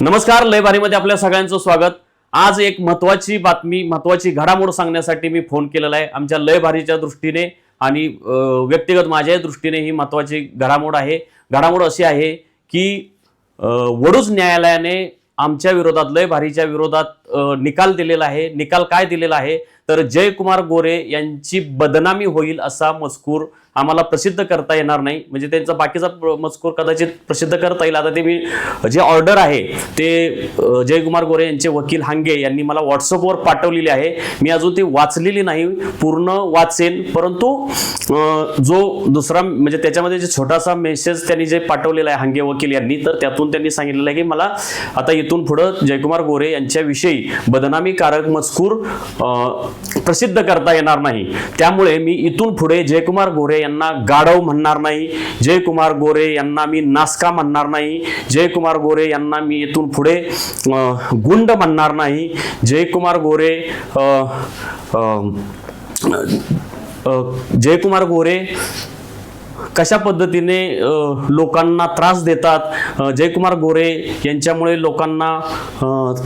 नमस्कार लयबारीमध्ये आपल्या सगळ्यांचं स्वागत. आज एक महत्वाची बातमी महत्वाची घडामोड सांगण्यासाठी मी फोन केलेला आहे. आमच्या लय भारीच्या दृष्टीने आणि व्यक्तिगत माझ्याही दृष्टीने ही महत्वाची घडामोड आहे. घडामोड अशी आहे की वडूज न्यायालयाने आमच्या विरोधात लय भारीच्या विरोधात निकाल दिलेला आहे. निकाल काय दिलेला आहे? तर जयकुमार गोरे यांची बदनामी होईल असा मजकूर आम्हाला प्रसिद्ध करता येणार नाही. म्हणजे त्यांचा बाकीचा मजकूर कदाचित प्रसिद्ध करता येईल. आता ते मी जे ऑर्डर आहे ते जयकुमार गोरे यांचे वकील हांगे यांनी मला व्हॉट्सअपवर पाठवलेली आहे. मी अजून ती वाचलेली नाही. पूर्ण वाचेन. परंतु जो दुसरा म्हणजे त्याच्यामध्ये जे छोटासा मेसेज त्यांनी जे पाठवलेला आहे हांगे वकील यांनी तर त्यातून त्यांनी सांगितलेलं आहे की मला आता इथून पुढं जयकुमार गोरे यांच्याविषयी बदनामीकारक मजकूर प्रसिद्ध करता येणार नाही. त्यामुळे मी इथून पुढे जयकुमार गोरे यांना गाढव म्हणणार नाही. जयकुमार गोरे यांना मी नासका म्हणणार नाही. जयकुमार गोरे यांना मी इथून पुढे गुंड म्हणणार नाही. जयकुमार गोरे अं, अं, अं, जयकुमार गोरे कशा पद्धतीने लोकांना त्रास देतात? जयकुमार गोरे यांच्यामुळे लोकांना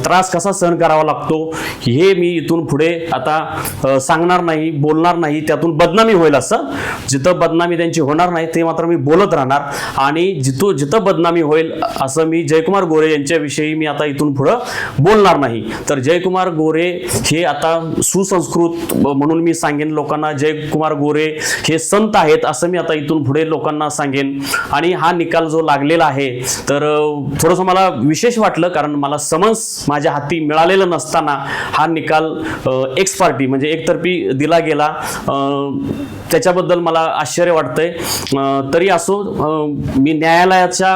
त्रास कसा सहन करावा लागतो? हे मी इथून पुढे आता सांगणार नाही बोलणार नाही. त्यातून बदनामी होईल असं. जिथं बदनामी त्यांची होणार नाही ते मात्र मी बोलत राहणार. आणि जिथं जिथं बदनामी होईल असं मी जयकुमार गोरे यांच्याविषयी मी आता इथून पुढं बोलणार नाही. तर जयकुमार गोरे हे आता सुसंस्कृत म्हणून मी सांगेन लोकांना जयकुमार गोरे हे संत आहेत असं मी आता इथून पुढे लोकांना सांगेन. आणि हा निकाल जो लागलेला आहे तर थोडंसं मला विशेष वाटलं कारण मला समन्स माझ्या हाती मिळालेलं नसताना हा निकाल एक्स पार्टी म्हणजे एकतर्फी दिला गेला. त्याच्याबद्दल मला आश्चर्य वाटतंय. तरी असो मी न्यायालयाच्या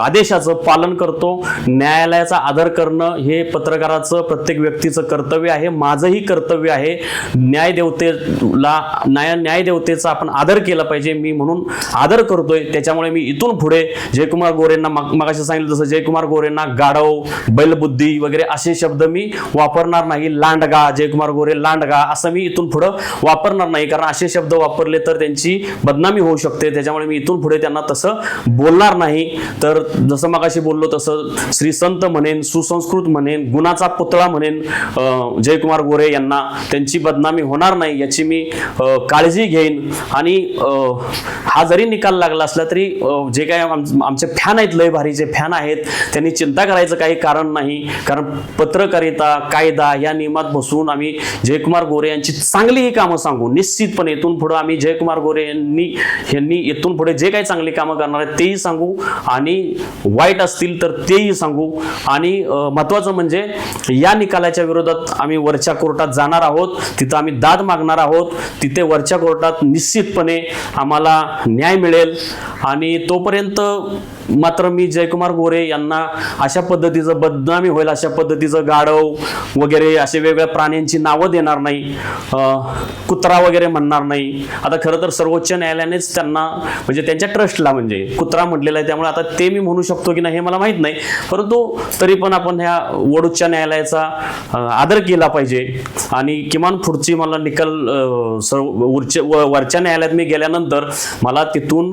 आदेशाचं पालन करतो. न्यायालयाचा आदर करणं हे पत्रकाराचं प्रत्येक व्यक्तीचं कर्तव्य आहे. माझंही कर्तव्य आहे. न्यायदेवतेला न्याय न्यायदेवतेचा आपण आदर केला पाहिजे. मी म्हणून आदर करतोय. त्याच्यामुळे मी इथून पुढे जयकुमार गोरेंना मागाशी सांगितलं जसं जयकुमार गोरेंना गाढव बैलबुद्धी वगैरे असे शब्द मी वापरणार नाही. लांडगा जयकुमार गोरे लांडगा असं मी इथून पुढं वापरणार नाही. कारण असे शब्द वापरले तर त्यांची बदनामी होऊ शकते. त्याच्यामुळे मी इथून पुढे त्यांना तसं बोलणार नाही. तर जसं मगाशी बोललो तसं श्री संत म्हणेन सुसंस्कृत म्हणेन गुणाचा पुतळा म्हणेन जयकुमार गोरे यांना त्यांची बदनामी होणार नाही याची मी काळजी घेईन. आणि अं, हा जरी निकाल लागला असला तरी जे काय आम- आमचे फॅन आहेत लय भारीचे फॅन आहेत त्यांनी चिंता करायचं काही कारण नाही. कारण पत्रकारिता कायदा या नियमात बसून आम्ही जयकुमार गोरे यांची चांगली ही कामं सांगू. निश्चितपणे इथून पुढे आम्ही जयकुमार गोरे यांनी यांनी इथून पुढे जे काही चांगली कामं करणार आहेत तेही सांगू. आणि वाईट असतील तर तेही सांगू. आणि महत्वाचं महत्त्वाचं म्हणजे या निकालाच्या विरोधात आम्ही वरच्या कोर्टात जाणार आहोत. तिथं आम्ही दाद मागणार आहोत. तिथे वरच्या कोर्टात निश्चितपणे आम्हाला न्याय मिळेल. आणि तोपर्यंत मात्र मी जयकुमार गोरे यांना अशा पद्धतीचं बदनामी होईल अशा पद्धतीचं गाढव वगैरे असे वेगवेगळ्या प्राण्यांची नावं देणार नाही कुत्रा वगैरे म्हणणार नाही. आता खरं तर सर्वोच्च न्यायालयानेच त्यांना म्हणजे त्यांच्या ट्रस्टला म्हणजे कुत्रा म्हटलेला आहे त्यामुळे आता ते मी म्हणू शकतो की नाही हे मला माहीत नाही. परंतु तरी पण आपण ह्या वडूच्या न्यायालयाचा आदर केला पाहिजे. आणि किमान पुढची मला निकाल वरच्या व- वरच्या न्यायालयात मी गेल्यानंतर मला तिथून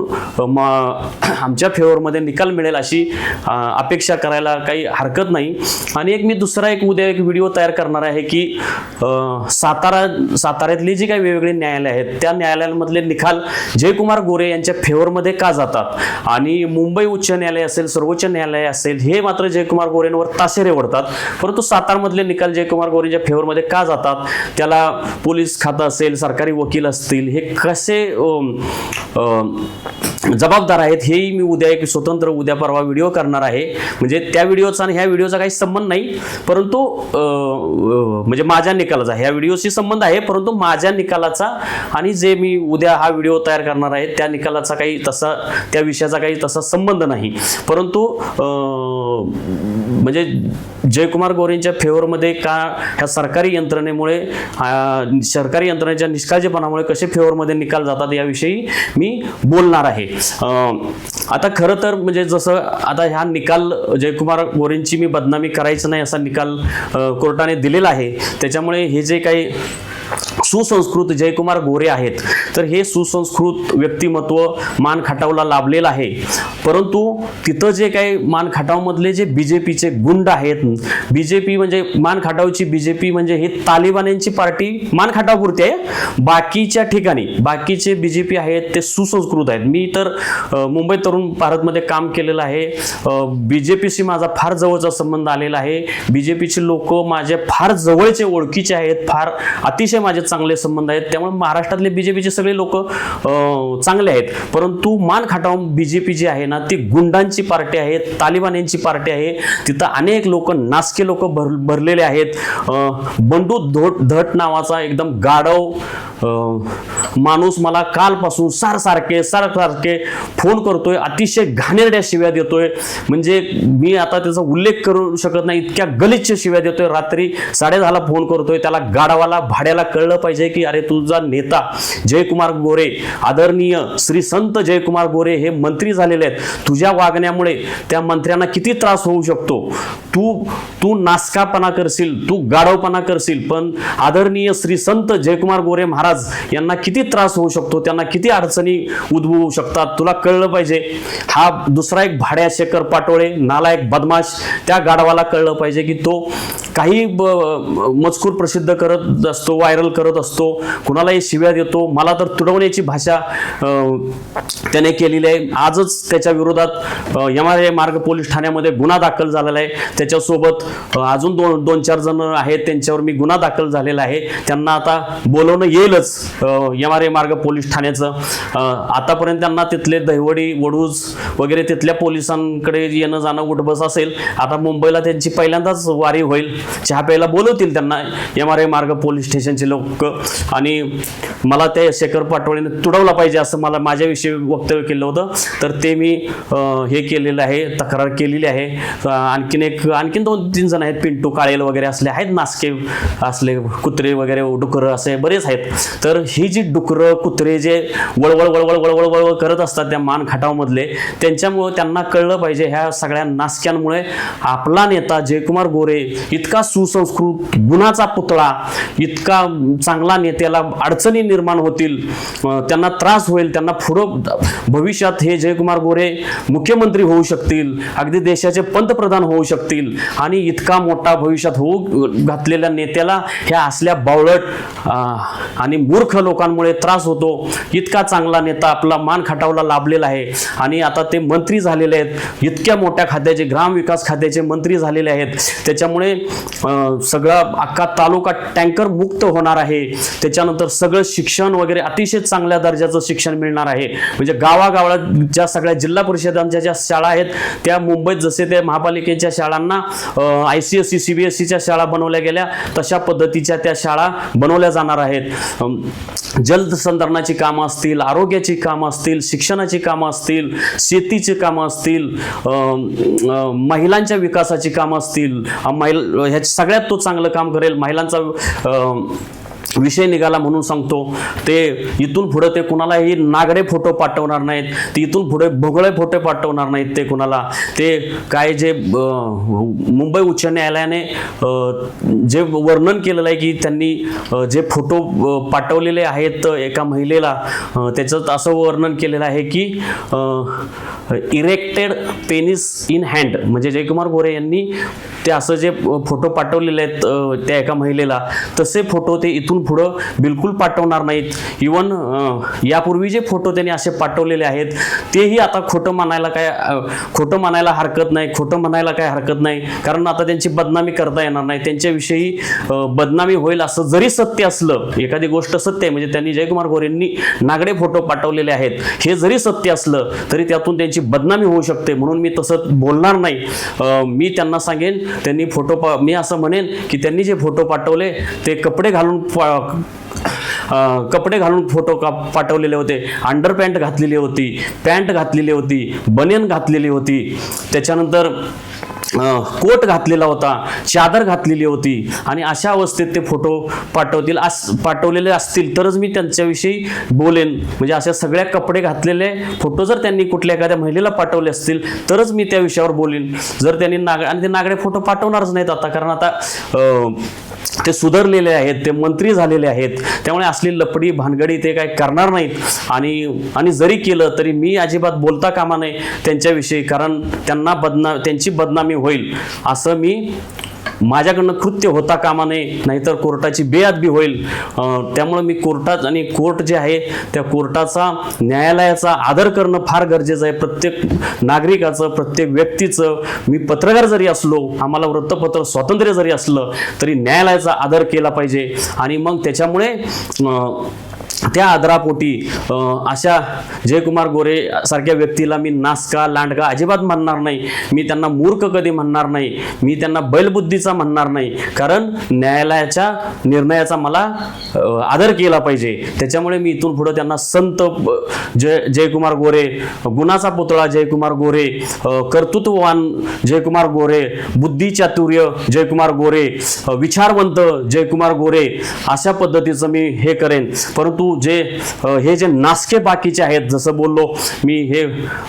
आमच्या फेवरमध्ये निकाल मिळेल अशी अपेक्षा करायला काही हरकत नाही. आणि एक मी दुसरा एक उद्या एक व्हिडिओ तयार करणार आहे की सातारा साताऱ्यातली जी काही वेगवेगळी न्यायालय आहेत त्या न्यायालयांमधले निकाल जयकुमार गोरे यांच्या फेवरमध्ये का जातात? आणि मुंबई उच्च न्यायालय असेल सर्वोच्च न्यायालय असेल हे मात्र जयकुमार गोरेंवर ताशेरे ओढतात. परंतु सातारमधले निकाल जयकुमार गोरेंच्या फेवरमध्ये का जातात? त्याला पोलीस खातं असेल सरकारी वकील असतील हे कसे अं, अं, जबाबदार आहेत हेही मी उद्या एक स्वतंत्र उद्या परवा व्हिडिओ करणार आहे. म्हणजे त्या व्हिडिओचा आणि ह्या व्हिडिओचा काही संबंध नाही परंतु म्हणजे माझ्या निकालाचा ह्या व्हिडिओशी संबंध आहे परंतु माझ्या निकालाचा आणि जे मी उद्या हा व्हिडिओ तयार करणार आहे त्या निकालाचा काही तसा त्या विषयाचा काही तसा संबंध नाही. परंतु म्हणजे जयकुमार गोरेंच्या फेवरमध्ये का ह्या सरकारी यंत्रणेमुळे सरकारी यंत्रणेच्या निष्काळजीपणामुळे कसे फेवरमध्ये निकाल जातात याविषयी मी बोलणार आहे. आता खरं तर म्हणजे जसं आता ह्या निकाल जयकुमार गोरेंची मी बदनामी करायचं नाही असा निकाल कोर्टाने दिलेला आहे. त्याच्यामुळे हे जे काही सुसंस्कृत जयकुमार गोरे आहेत तर हे सुसंस्कृत व्यक्तिमत्व मान खटावला लाभलेलं आहे. परंतु तिथं जे काही मान खटावमधले जे बी जे पीचे गुंड आहेत बी जे पी म्हणजे मान खटावची बी जे पी म्हणजे ही तालिबान्यांची पार्टी मान खटावपुरती आहे. बाकीच्या ठिकाणी बाकीचे बी जे पी आहेत ते सुसंस्कृत आहेत. मी तर मुंबई तरुण भारतमध्ये काम केलेलं आहे. बी जे पीशी माझा फार जवळचा संबंध आलेला आहे. बी जे पीचे लोक माझे फार जवळचे ओळखीचे आहेत फार अतिशय माझे चांगले संबंध आहेत. त्यामुळे महाराष्ट्रातले बी जे पीचे सगळे लोक चांगले आहेत. परंतु मान खटाव बी जे पी जे आहे ना ती गुंडांची पार्टी आहे तालिबान यांची पार्टी आहे. तिथं अनेक लोक नासके लोक भर भरलेले आहेत. बंडू धोट धट नावाचा एकदम गाढव माणूस मला कालपासून सार सारखे सार सारखे फोन करतोय अतिशय घाणेरड्या शिव्या देतोय. म्हणजे मी आता त्याचा उल्लेख करू शकत नाही इतक्या गलिच्छ शिव्या देतोय. रात्री साडेदहाला फोन करतोय त्याला गाडावाला भाड्याला कळलं पाहिजे की अरे तुझा नेता जयकुमार गोरे आदरणीय श्री संत जयकुमार गोरे हे मंत्री झालेले आहेत. तुझ्या वागण्यामुळे त्या मंत्र्यांना किती त्रास होऊ शकतो? तू तू नासकापणा करशील तू गाढवपणा करशील पण आदरणीय श्री संत जयकुमार गोरे महाराज यांना किती त्रास होऊ शकतो त्यांना किती अडचणी उद्भवू शकतात तुला कळलं पाहिजे. हा दुसरा एक भाड्या शेखर पाटोळे नालायक बदमाश त्या गाढवाला कळलं पाहिजे की तो काही मजकूर प्रसिद्ध करत असतो व्हायरल करत असतो कुणालाही शिव्या देतो. मला तर तुडवण्याची भाषा अं, त्याने केलेली आहे. आजच त्याच्या विरोधात एम आर ए मार्ग पोलीस ठाण्यामध्ये गुन्हा दाखल झालेला आहे. त्याच्यासोबत अजून दोन दोन चार जण आहेत त्यांच्यावर मी गुन्हा दाखल झालेला आहे. त्यांना आता बोलवणं येईलच. एम आर ए मार्ग पोलीस ठाण्याचं. आतापर्यंत त्यांना तिथले दहिवडी वडूज वगैरे तिथल्या पोलिसांकडे येणं जाणं उठबस असेल. आता मुंबईला त्यांची पहिल्यांदाच वारी होईल. चहा प्यायला बोलवतील त्यांना एम आर ए मार्ग पोलीस स्टेशनचे लोक. आणि मला ते शेखर पाटोळीने तुडवला पाहिजे असं मला माझ्याविषयी वक्तव्य केलं होतं. तर ते मी हे केलेलं आहे तक्रार केलेली आहे. आणखीन एक आणखीन दोन तीन जण आहेत. पिंटू काळेल वगैरे असले आहेत. नासके असले कुत्रे वगैरे डुकरं असे बरेच आहेत. तर ही जी डुकरं कुत्रे जे वळवळ वळवळ वळवळ वळवळ करत असतात त्या मान खाटावमधले त्यांच्यामुळं त्यांना कळलं पाहिजे ह्या सगळ्या नासक्यांमुळे आपला नेता जयकुमार गोरे इतका सुसंस्कृत गुणाचा पुतळा इतका चांगला नेत्याला अडचणी निर्माण होतील त्यांना त्रास होईल त्यांना पुढं भविष्यात हे जयकुमार गोरे मुख्यमंत्री होऊ शकतील अगदी देशाचे पंतप्रधान होऊ शकतील आणि इतका मोठा भविष्यात होऊ घातलेल्या नेत्याला ह्या असल्या बावळट आणि मूर्ख लोकांमुळे त्रास होतो. इतका चांगला नेता आपला मान खटावला लाभलेला आहे. आणि आता ते मंत्री झालेले आहेत. इतक्या मोठ्या खात्याचे ग्रामविकास खात्याचे मंत्री झालेले आहेत. त्याच्यामुळे सगळा अख्खा तालुका टँकर मुक्त होणार आहे. त्याच्यानंतर सगळं शिक्षण वगैरे अतिशय चांगल्या दर्जाचं शिक्षण मिळणार आहे. म्हणजे गावागावात ज्या सगळ्या जिल्हा परिषदांच्या ज्या शाळा आहेत त्या मुंबईत जसे त्या महापालिकेच्या शाळांना I C S C C B S सीच्या शाळा बनवल्या गेल्या तशा पद्धतीच्या त्या शाळा बनवल्या जाणार आहेत. जलसंधारणाची कामं असतील आरोग्याची कामं असतील शिक्षणाची कामं असतील शेतीची कामं असतील महिलांच्या विकासाची कामं असतील महिला महिल ह्या सगळ्यात तो चांगलं काम करेल महिलांचा विषय निघाला म्हणून सांगतो. ते इथून पुढे ते कुणालाही नागडे फोटो पाठवणार नाहीत. ते इथून पुढे भोगळे फोटो पाठवणार नाहीत ते कुणाला. ते काय जे मुंबई उच्च न्यायालयाने जे वर्णन केलेलं आहे की त्यांनी जे फोटो पाठवलेले आहेत एका महिलेला त्याचं त्याच्यात असं वर्णन केलेलं आहे की इरेक्टेड पेनिस इन हँड म्हणजे जयकुमार गोरे यांनी ते असं जे फोटो पाठवलेले आहेत त्या एका महिलेला तसे फोटो ते इथून पुढं बिलकुल पाठवणार नाहीत. इवन यापूर्वी जे फोटो त्यांनी असे पाठवलेले आहेत तेही आता खोटं मानायला काय खोटं मानायला हरकत नाही खोटं म्हणायला काय हरकत नाही. कारण आता त्यांची बदनामी करता येणार नाही. त्यांच्याविषयी बदनामी होईल असं जरी सत्य असलं एखादी गोष्ट सत्य आहे म्हणजे त्यांनी जयकुमार गोरेंनी नागडे फोटो पाठवलेले आहेत. हे जरी सत्य असलं तरी त्यातून त्यांची बदनामी होऊ शकते. म्हणून मी तसं बोलणार नाही. मी त्यांना सांगेन त्यांनी फोटो पा मी असं म्हणेन की त्यांनी जे फोटो पाठवले ते कपडे घालून पा- कपडे घालून फोटो का पाठवलेले होते. अंडर पॅन्ट घातलेली होती पॅन्ट घातलेली होती बनियन घातलेली होती. त्याच्यानंतर कोट घातलेला होता चादर घातलेली होती. आणि अशा अवस्थेत ते फोटो पाठवतील अस पाठवलेले असतील तरच मी त्यांच्याविषयी बोलेन. म्हणजे अशा सगळ्या कपडे घातलेले फोटो जर त्यांनी कुठल्या एखाद्या महिलेला पाठवले असतील तरच मी त्या विषयावर बोलेन. जर त्यांनी नाग आणि ते नागडे फोटो पाठवणारच नाहीत आता. कारण आता ते सुधारलेले आहेत ते मंत्री झालेले आहेत त्यामुळे असली लपडी भानगडी ते काय करणार नाहीत. आणि आणि जरी केलं तरी मी अजिबात बोलता कामा नये त्यांच्याविषयी कारण त्यांना बदना त्यांची बदनामी होईल. असं मी माझ्याकडनं कृत्य होता कामा नये नाहीतर कोर्टाची बेअदबी होईल. त्यामुळं मी कोर्टात आणि कोर्ट जे आहे त्या कोर्टाचा न्यायालयाचा आदर करणं फार गरजेचं आहे. प्रत्येक नागरिकाचं प्रत्येक व्यक्तीचं मी पत्रकार जरी असलो आम्हाला वृत्तपत्र स्वातंत्र्य जरी असलं तरी न्यायालयाचा आदर केला पाहिजे. आणि मग त्याच्यामुळे त्या आदरापोटी अशा जयकुमार गोरे सारख्या व्यक्तीला मी नासका लांडका अजिबात म्हणणार नाही. मी त्यांना मूर्ख कधी म्हणणार नाही. मी त्यांना बैलबुद्धीचा म्हणणार नाही. कारण न्यायालयाच्या निर्णयाचा मला आदर केला पाहिजे. त्याच्यामुळे मी इथून पुढे त्यांना संत जय जयकुमार गोरे गुणाचा पुतळा जयकुमार गोरे कर्तृत्ववान जयकुमार गोरे बुद्धिचातुर्य जयकुमार गोरे विचारवंत जयकुमार गोरे अशा पद्धतीचं मी हे करेन. परंतु जे हे जे नासके बाकीचे आहेत जसं बोललो मी हे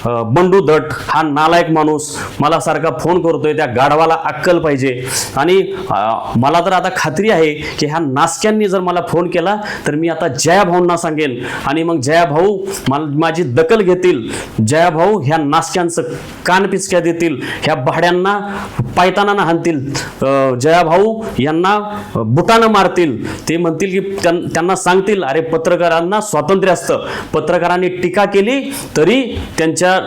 बंडू दट हा नालायक माणूस मला सारखा फोन करतोय त्या गाढवाला अक्कल पाहिजे. आणि मला तर आता खात्री आहे की ह्या नासक्यांनी जर मला फोन केला तर मी आता जया भाऊंना सांगेन. आणि मग जया भाऊ मला माझी दखल घेतील. जया भाऊ ह्या नासक्यांचं कान पिचक्या देतील. ह्या भाड्यांना पायताना हाणतील. अं, जया भाऊ यांना बुटानं मारतील. ते म्हणतील की त्यांना सांगतील अरे पत्र पत्रकारांना स्वातंत्र्य असतं. पत्रकारांनी टीका केली तरी त्यांच्या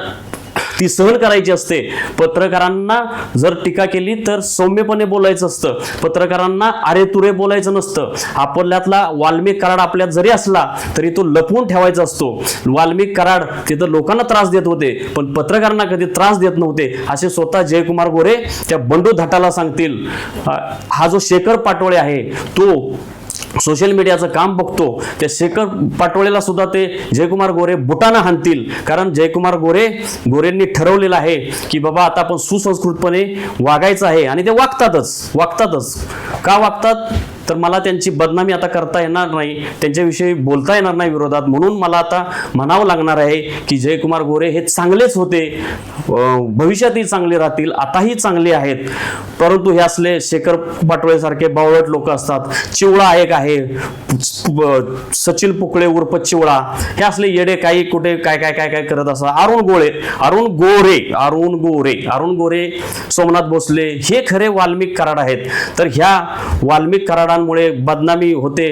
ती सहन करायची असते. पत्रकारांना जर टीका केली तर सौम्यपणे बोलायचं असतं. पत्रकारांना अरे तुरे बोलायचं नसतं. आपल्यातला वाल्मिक कराड आपल्यात जरी असला तरी तो लपवून ठेवायचा असतो. वाल्मिक कराड तिथं लोकांना त्रास देत होते पण पत्रकारांना कधी त्रास देत नव्हते असे स्वतः जयकुमार गोरे त्या बंडू धाटाला सांगतील. हा जो शेखर पाटोळे आहे तो सोशल मीडियाचं काम बघतो त्या शेखर पाटोळेला सुद्धा ते जयकुमार गोरे बुटाना हाणतील. कारण जयकुमार गोरे गोरेंनी ठरवलेलं आहे की बाबा आता आपण सुसंस्कृतपणे वागायचं आहे. आणि ते वागतातच वागतातच. का वागतात? तर मला त्यांची बदनामी आता करता येणार नाही त्यांच्याविषयी बोलता येणार नाही विरोधात. म्हणून मला आता म्हणावं लागणार आहे की जयकुमार गोरे हे चांगलेच होते. भविष्यातही चांगले राहतील आताही चांगले आहेत. परंतु हे असले शेखर पाटोळेसारखे बावळट लोक असतात. चिवळा एक आहे. सचिन पुकळे उर्फ चिवळा. हे असले येडे काही कुठे काय काय काय काय करत असतात. अरुण गोळे अरुण गोरे अरुण गोरे अरुण गोरे सोमनाथ भोसले हे खरे वाल्मिक कराड आहेत. तर ह्या वाल्मिक कराडांमुळे बदनामी होते.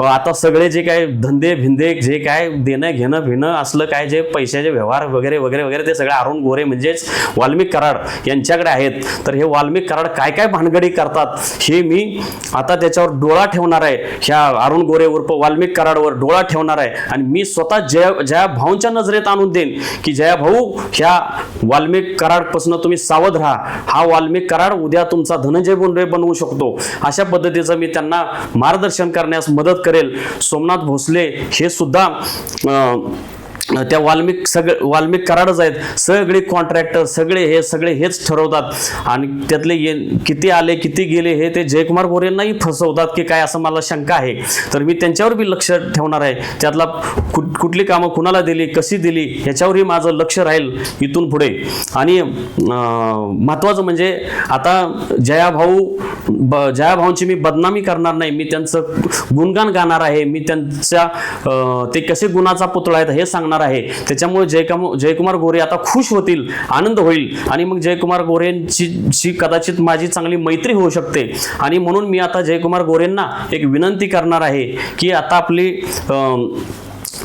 आता सगळे जे काय धंदे भिंदे जे काय देणं घेणं भिणं असलं काय जे पैशाचे व्यवहार वगैरे वगैरे वगैरे ते सगळे अरुण गोरे म्हणजेच वाल्मिक कराड यांच्याकडे आहेत. तर हे वाल्मिक कराड काय काय भानगडी करतात हे मी आता त्याच्यावर डोळा ठेवणार आहे. ह्या अरुण गोरे उर्फ वाल्मिक कराडवर डोळा ठेवणार आहे. आणि मी स्वतः जया जया भाऊंच्या नजरेत आणून देईन की जया भाऊ ह्या वाल्मिक कराडपासून तुम्ही सावध राहा. हा वाल्मिक कराड उद्या तुमचा धनंजय बोंडे बनवू शकतो. अशा पद्धतीचं मी त्यांना मार्गदर्शन करण्यास मदत करेल. सोमनाथ भोसले हे सुद्धा अं, त्या वाल्मिक सगळे वाल्मिक कराडच आहेत. सगळे कॉन्ट्रॅक्टर सगळे हे सगळे हेच ठरवतात. आणि त्यातले ये किती आले किती गेले हे ते जयकुमार गोरेंनाही फसवतात की काय असं मला शंका आहे. तर मी त्यांच्यावर बी लक्ष ठेवणार आहे. त्यातला कुठ कुठली कामं कुणाला दिली कशी दिली ह्याच्यावरही माझं लक्ष राहील इथून पुढे. आणि महत्त्वाचं म्हणजे आता जया भाऊ ब जया भाऊंची मी बदनामी करणार नाही. मी त्यांचं गुणगान गाणार आहे. मी त्यांच्या ते कसे गुणाचा पुतळा आहेत हे सांगणार आहे. त्याच्यामुळे जयकम जयकुमार गोरे आता खुश होतील आनंद होईल. आणि मग जयकुमार गोरेंची कदाचित माझी चांगली मैत्री होऊ शकते. आणि म्हणून मी आता जयकुमार गोरेंना एक विनंती करणार आहे की आता आपली अं,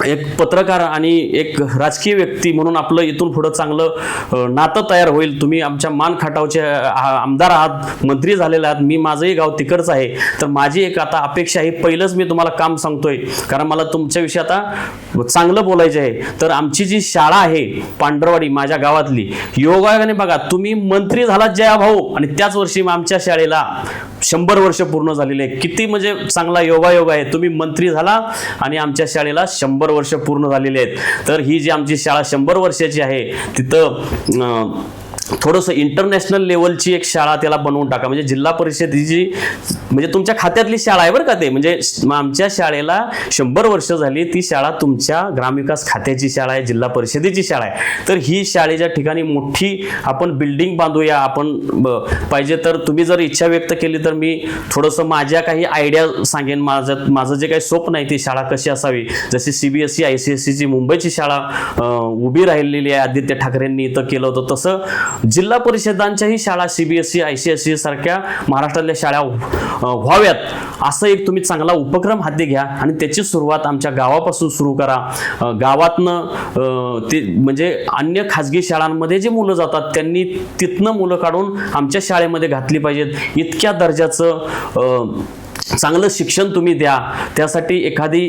एक पत्रकार आणि एक राजकीय व्यक्ती म्हणून आपलं इथून पुढं चांगलं नातं तयार होईल. तुम्ही आमच्या मान खाटावचे आमदार आहात मंत्री झालेले आहात मी माझंही गाव तिकडचं आहे. तर माझी एक आता अपेक्षा आहे पहिलंच मी तुम्हाला काम सांगतोय. कारण मला तुमच्याविषयी आता चांगलं बोलायचं आहे. तर आमची जी शाळा आहे पांढरवाडी माझ्या गावातली योगायोगाने बघा तुम्ही मंत्री झालात जया भाऊ आणि त्याच वर्षी आमच्या शाळेला शंभर वर्ष पूर्ण झालेले आहे किती म्हणजे चांगला योगायोग आहे. तुम्ही मंत्री झाला आणि आमच्या शाळेला शंभर वर्ष पूर्ण झालेले आहेत. तर ही जी आमची शाळा शंभर वर्षाची आहे तिथं थोडंसं इंटरनॅशनल लेवलची एक शाळा त्याला बनवून टाका. म्हणजे जिल्हा परिषदेची म्हणजे तुमच्या खात्यातली शाळा आहे बरं का ते. म्हणजे आमच्या शाळेला शंभर वर्ष झाली ती शाळा तुमच्या ग्रामविकास खात्याची शाळा आहे जिल्हा परिषदेची शाळा आहे. तर ही शाळेच्या ठिकाणी मोठी आपण बिल्डिंग बांधूया आपण ब- पाहिजे तर तुम्ही जर इच्छा व्यक्त केली तर मी थोडंसं माझ्या काही आयडिया सांगेन. माझं माझं जे काही स्वप्न आहे ती शाळा कशी असावी? जशी C B S C I C S सीची मुंबईची शाळा उभी राहिलेली आहे आदित्य ठाकरेंनी इथं केलं होतं. तसं जिल्हा परिषदांच्याही शाळा C B S I C S सारख्या महाराष्ट्रातल्या शाळा व्हाव्यात. असं एक तुम्ही चांगला उपक्रम हाती घ्या आणि त्याची सुरुवात आमच्या गावापासून सुरू करा. गावातनं ते म्हणजे अन्य खाजगी शाळांमध्ये जे मुलं जातात त्यांनी तिथनं मुलं काढून आमच्या शाळेमध्ये घातली पाहिजेत. इतक्या दर्जाचं चांगलं शिक्षण तुम्ही द्या. त्यासाठी एखादी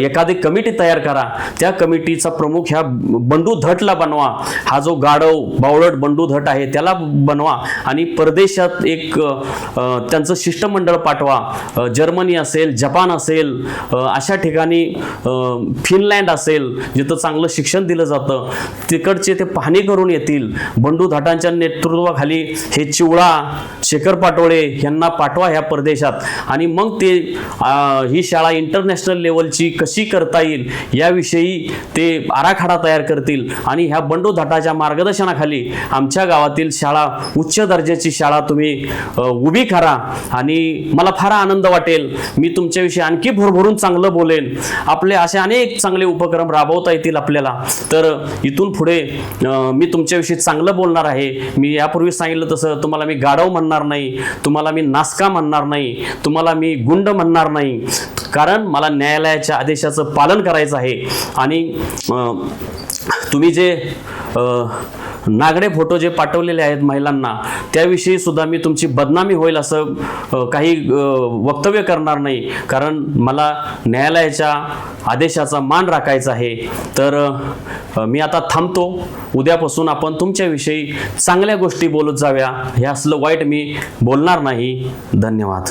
एखादी कमिटी तयार करा. त्या कमिटीचा प्रमुख ह्या बंडू धटला बनवा. हा जो गाढव बावळट बंडू धट आहे त्याला बनवा आणि परदेशात एक त्यांचं शिष्टमंडळ पाठवा. जर्मनी असेल जपान असेल अशा ठिकाणी फिनलँड असेल जिथं चांगलं शिक्षण दिलं जातं. तिकडचे ते पाहणी करून येतील. बंडू धटांच्या नेतृत्वाखाली हे चिवळा शेखर पाटोळे यांना पाठवा ह्या परदेशात. आणि मग ते ही शाळा इंटरनॅशनल लेवलची कशी करता येईल याविषयी ते आराखडा तयार करतील. आणि ह्या बंडू धाटाच्या मार्गदर्शनाखाली आमच्या गावातील शाळा उच्च दर्जाची शाळा तुम्ही उभी करा. आणि मला फार आनंद वाटेल. मी तुमच्याविषयी आणखी भरभरून चांगलं बोलेन. आपले असे अनेक चांगले उपक्रम राबवता येतील आपल्याला. तर इथून पुढे मी तुमच्याविषयी चांगलं बोलणार आहे. मी यापूर्वी सांगितलं तसं तुम्हाला मी गाढव म्हणणार नाही. तुम्हाला मी नासका म्हणणार नाही. तुम्हाला मी गुंड म्हणणार नाही. कारण मला न्यायालयाच्या आदेशाचं पालन करायचं आहे. आणि तुम्ही जे नागडे फोटो जे पाठवलेले आहेत महिलांना त्याविषयी सुद्धा मी तुमची बदनामी होईल असं काही वक्तव्य करणार नाही. कारण मला न्यायालयाच्या आदेशाचा मान राखायचा आहे. तर मी आता थांबतो. उद्यापासून आपण तुमच्याविषयी चांगल्या गोष्टी बोलत जाव्या हे असलं वाईट मी बोलणार नाही. धन्यवाद.